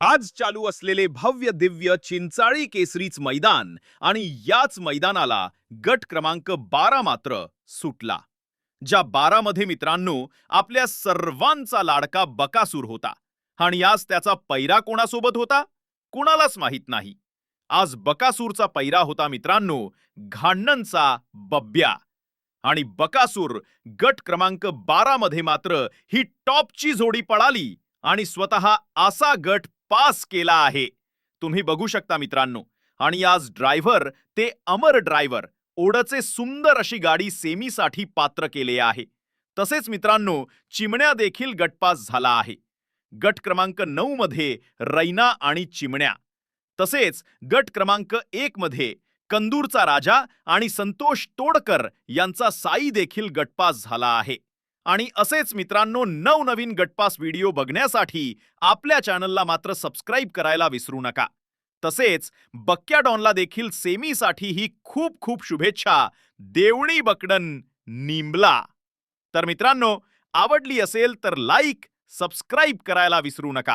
आज चालू असलेले भव्य दिव्य चिंचाळी केसरीच मैदान आणि याच मैदानाला गट क्रमांक बारा मात्र सुटला. ज्या बारामध्ये मित्रांनो आपल्या सर्वांचा लाडका बकासूर होता आणि आज त्याचा पैरा कोणासोबत होता? कुणालाच माहीत नाही. आज बकासूरचा पैरा होता मित्रांनो घाणणचा बब्या. आणि बकासूर गट क्रमांक बारा मध्ये मात्र ही टॉपची जोडी पळाली आणि स्वतः असा गट पास केला आहे. तुम्ही बघू शकता मित्रांनो. आणि आज ड्रायव्हर ते अमर ड्रायव्हर ओढचे सुंदर अशी गाडी सेमीसाठी पात्र केले आहे. तसेच मित्रांनो चिमण्या देखील गटपास झाला आहे. गट क्रमांक नऊ मध्ये रैना आणि चिमण्या. तसेच गट क्रमांक एक मध्ये कंदूरचा राजा आणि संतोष तोडकर यांचा साई देखील गटपास झाला आहे. आणि असेच मित्रांनो नवनवीन गटपास व्हिडिओ बघण्यासाठी आपल्या चॅनलला मात्र सबस्क्राईब करायला विसरू नका. तसेच बक्या डॉनला देखील सेमीसाठी ही खूप खूप शुभेच्छा. देवणी बकडन निंबला तर मित्रांनो आवडली असेल तर लाईक सबस्क्राईब करायला विसरू नका.